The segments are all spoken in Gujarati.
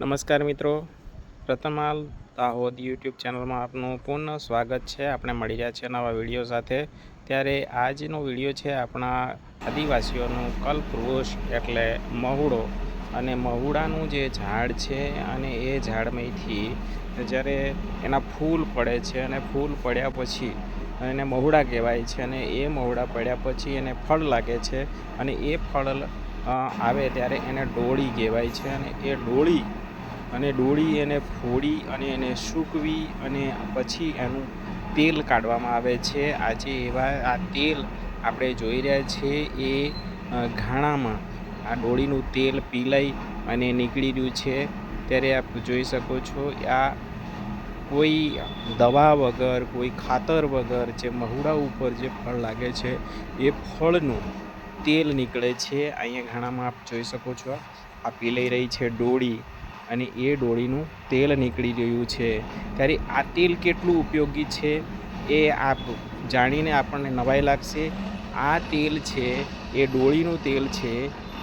નમસ્કાર મિત્રો. પ્રથમાલ દાહોદ યુટ્યુબ ચેનલમાં આપનું પૂર્ણ સ્વાગત છે. આપણે મળી રહ્યા છીએ નવા વીડિયો સાથે. ત્યારે આજનો વીડિયો છે આપણા આદિવાસીઓનું કલ્પવૃક્ષ એટલે મહુડો. અને મહુડાનું જે ઝાડ છે અને એ ઝાડમાંથી જ્યારે એના ફૂલ પડે છે અને ફૂલ પડ્યા પછી એને મહુડા કહેવાય છે અને એ મહુડા પડ્યા પછી એને ફળ લાગે છે. અને એ ફળ આવે ત્યારે એને ડોળી કહેવાય છે અને એ ડોળી અને ડોળી એને ફોડી અને એને સૂકવી અને પછી એનું તેલ કાઢવામાં આવે છે. આજે એવા આ તેલ આપણે જોઈ રહ્યા છીએ એ ઘાણામાં આ ડોળીનું તેલ પીલાઈ અને નીકળી રહ્યું છે. ત્યારે આપ જોઈ શકો છો, આ કોઈ દવા વગર, કોઈ ખાતર વગર, જે મહુડા ઉપર જે ફળ લાગે છે, એ ફળનું તેલ નીકળે છે. અહીંયા ઘાણામાં આપ જોઈ શકો છો, આ પીલાઈ રહી છે ડોળી. અને એ ડોળીનું તેલ નીકળી રહ્યું છે. ત્યારે આ તેલ કેટલું ઉપયોગી છે એ આપ જાણીને આપણને નવાઈ લાગશે. આ તેલ છે, એ ડોળીનું તેલ છે,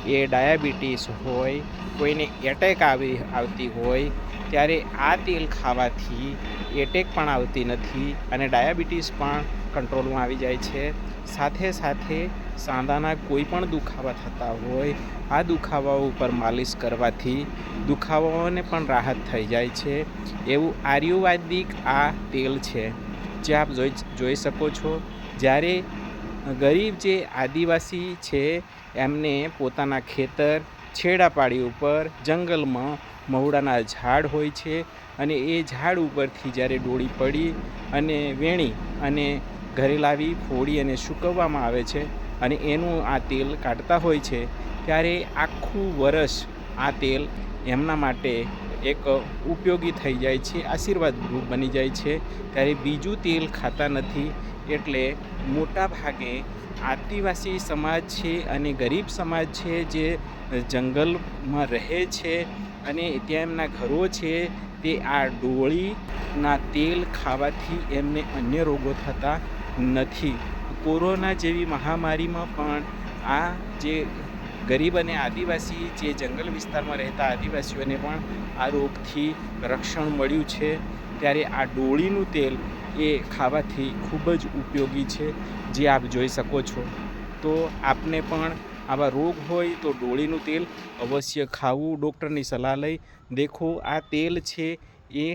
એ ડાયાબિટીસ હોય, કોઈને એટેક આવી, આવતી હોય, ત્યારે આ તેલ ખાવાથી એટેક પણ આવતી નથી અને ડાયાબિટીસ પણ કંટ્રોલમાં આવી જાય છે. સાથે સાથે સાંધાના કોઈ પણ દુખાવા થતા હોય, આ દુખાવા ઉપર માલિશ કરવાથી દુખાવાઓને પણ રાહત થઈ જાય છે. એવું આયુર્વેદિક આ તેલ છે, જે આપ જોઈ જોઈ શકો છો. જ્યારે ગરીબ જે આદિવાસી છે, એમને પોતાના ખેતર છેડાપાડી ઉપર, જંગલમાં મહુડાના ઝાડ હોય છે અને એ ઝાડ ઉપરથી જ્યારે ડોળી પડી અને વેણી અને ઘરે લાવી, ફોડી અને સૂકવવામાં આવે છે અને એનું આ તેલ કાઢતા હોય છે, ત્યારે આખું વરસ આ તેલ એમના માટે એક ઉપયોગી થઈ જાય છે આશીર્વાદરૂપ બની જાય છે. ત્યારે બીજું તેલ ખાતા નથી, એટલે મોટા ભાગે આદિવાસી સમાજ છે અને ગરીબ સમાજ છે જે જંગલમાં રહે છે અને ત્યાં એમના ઘરો છે, તે આ ડોળીના તેલ ખાવાથી એમને અન્ય રોગો થતા નથી. કોરોના જેવી મહામારીમાં પણ આ જે ગરીબ અને આદિવાસી જે જંગલ વિસ્તારમાં રહેતા આદિવાસીઓને પણ આ રોગથી રક્ષણ મળ્યું છે. ત્યારે આ ડોળીનું તેલ એ ખાવાથી ખૂબ જ ઉપયોગી છે, જે આપ જોઈ શકો છો. તો આપને પણ આવા રોગ હોય તો ડોળીનું તેલ અવશ્ય ખાવું, ડૉક્ટરની સલાહ લઈ. દેખો, આ તેલ છે એ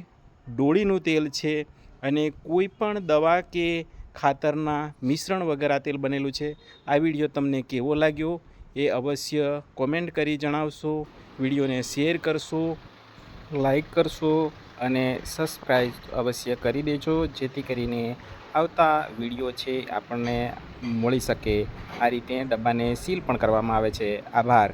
ડોળીનું તેલ છે અને કોઈ પણ દવા કે ખાતરના મિશ્રણ વગર આ તેલ બનેલું છે. આ વીડિયો તમને કેવો લાગ્યો એ અવશ્ય કોમેન્ટ કરી જણાવશો, વિડીયોને શેર કરશો, લાઈક કરશો અને સબસ્ક્રાઈબ અવશ્ય કરી દેજો, જેથી કરીને આવતા વીડિયો છે આપણને મળી શકે. આ રીતે ડબ્બાને સીલ પણ કરવામાં આવે છે. આભાર.